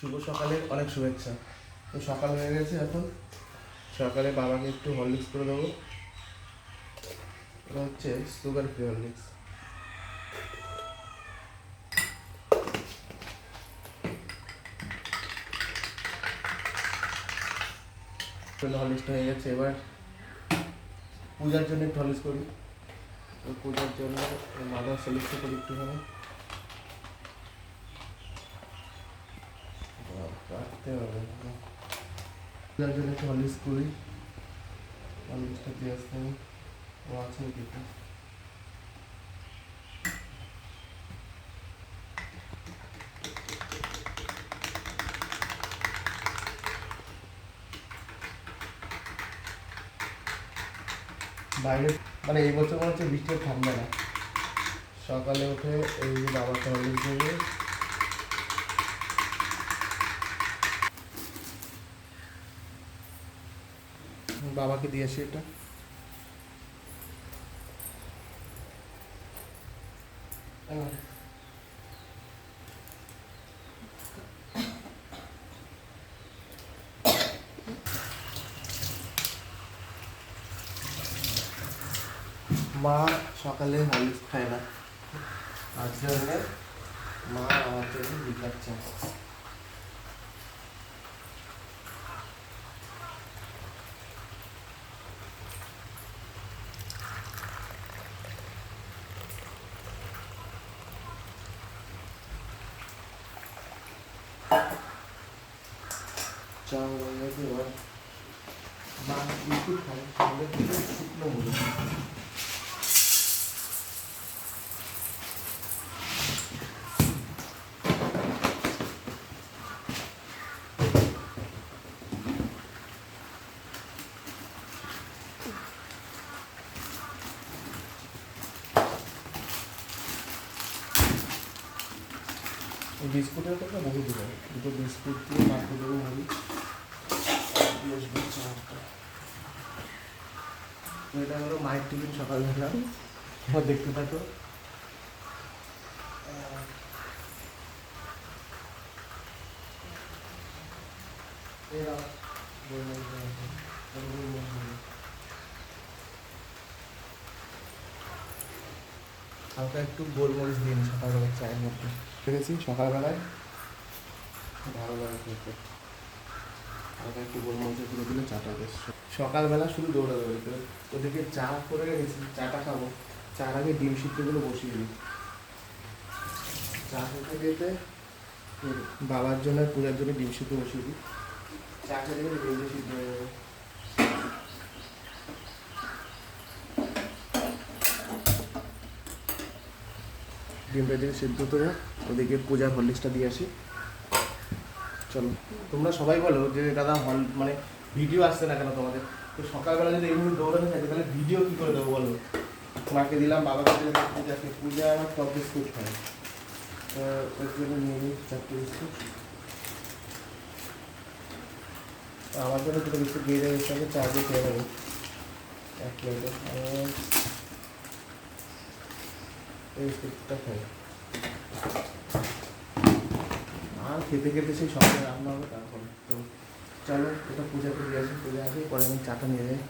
শুভ সকালের অনেক শুভেচ্ছা। তো সকাল হয়ে গেছে এখন। সকালে বাবাকে একটু হরলিক্স করে দেবো। এটা হচ্ছে সুগার ফ্রি হরলিক্স হরলিক্সটা হয়ে গেছে। এবার পূজার জন্য একটু হরলিক্স করি। পূজার জন্য মাদার হরলিক্সটা করি একটুখানি। কাটতে হবে পূজার জন্য করি। ও আছে কিছু বাইরে মানে এই বছর মনে হচ্ছে বৃষ্টি ঠান্ডা না। সকালে উঠে এই যে বাবাকে হরলিক্স দেবে বাবাকে দিয়ে আসি এটা। মা সকালে হরলিক্স খায় না। আজ জন্য মা আমার জন্য বিকার চা চা হয়ে গেছে এবার মা বিস্কুট খায় সঙ্গে থেকে শুকনো মুড়ি এই বিস্কুটের কথা বহু দূরে দুটো বিস্কুট দিয়ে মাখে দেবো মুড়ি দিয়ে আসব চাটা। তো এটা হলো মায়ের টিফিন সকালবেলা। এবার দেখতে থাকো। হালকা একটু গোলমরিচ দিন সকালবেলা চায়ের মধ্যে। দেখেছি সকালবেলায়। ভালো লাগে খেতে। হালকা একটু গোলমরিচের গুঁড়ো দিলে চাটা বেশ সকালবেলা শুধু দৌড়াদৌড়ি তো ওদেরকে চা করে রেখেছি, চাটা খাব। চার আগে ডিম সিদ্ধগুলো বসিয়ে দিই। চা খেতে খেতে বাবার জন্য পূজার জন্য ডিম সিদ্ধ বসিয়ে দিই। চা খেতে খেতে ডিম সিদ্ধ হয়ে যাবে ডিমটা সিদ্ধ তো ওদিকে পূজার হরলিক্সটা দিয়ে আসি। চলো, তোমরা সবাই বলো যে, দাদা, হল মানে ভিডিও আসছে না কেন তোমাদের? তো সকালবেলা যদি এইভাবে দৌড়াতে থাকে, তাহলে ভিডিও কী করে দেবো বলো? মাকে দিলাম, বাবাকে দিলাম পূজাকে পূজা আমার টপ বিস্কুট খায়। তো নিয়ে নিই চারটে আমার জন্য দুটো বিস্কুট দিয়ে দেবে সঙ্গে চা দিয়ে খেয়ে নেব। এক প্লেটে। বিস্কুটটা খাই। আর খেতে খেতে সেই সবাই রান্না হবে, তারপরে। তো চলো, এটা পূজা করে আসি পূজা আসি পরে আমি চাটা নিয়ে যাই।